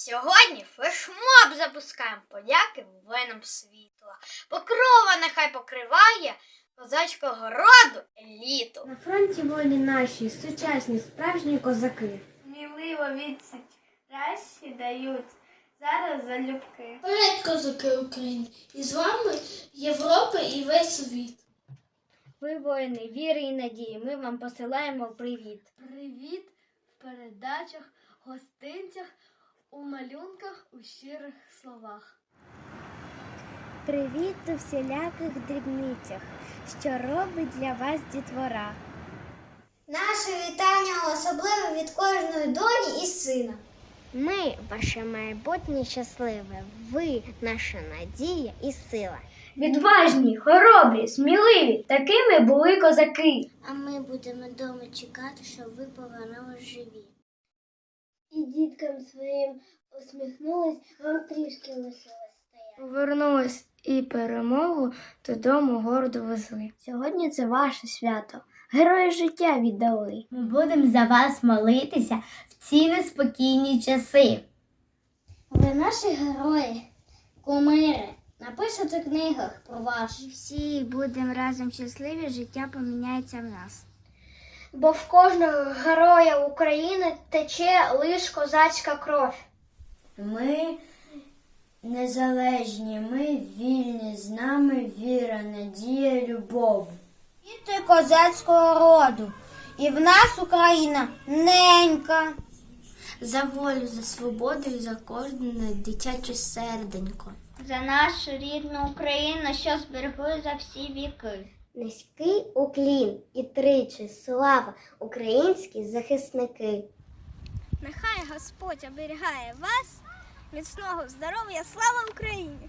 Сьогодні флешмоб запускаємо подяки воїнам світла. Покрова нехай покриває козацького роду еліту. На фронті волі наші, сучасні, справжні козаки. Сміливо відсить кращі дають зараз залюбки. Привіт, козаки України! І з вами Європа і весь світ. Ви воїни, віри і надії. Ми вам посилаємо привіт. Привіт в передачах, гостинцях, у малюнках, у щирих словах. Привіт у всіляких дрібницях, що робить для вас дітвора. Наше вітання особливе від кожної доні і сина. Ми ваше майбутнє щасливе, ви наша надія і сила. Відважні, хоробрі, сміливі, такими були козаки. А ми будемо вдома чекати, щоб ви повернулись живі. І діткам своїм усміхнулись, вам трішки лишилось стояти. Повернулись і перемогу додому гордо везли. Сьогодні це ваше свято. Герої життя віддали. Ми будемо за вас молитися в ці неспокійні часи. Ви наші герої, кумири. Напишете в книгах про вас. Всі будемо разом щасливі, життя поміняється в нас. Бо в кожного героя України тече лиш козацька кров. Ми незалежні, ми вільні, з нами віра, надія, любов. Діти козацького роду, і в нас Україна ненька. За волю, за свободу і за кожне дитяче серденько. За нашу рідну Україну, що зберегли за всі віки. Низький уклін і тричі слава українські захисники. Нехай Господь оберігає вас, міцного здоров'я, слава Україні!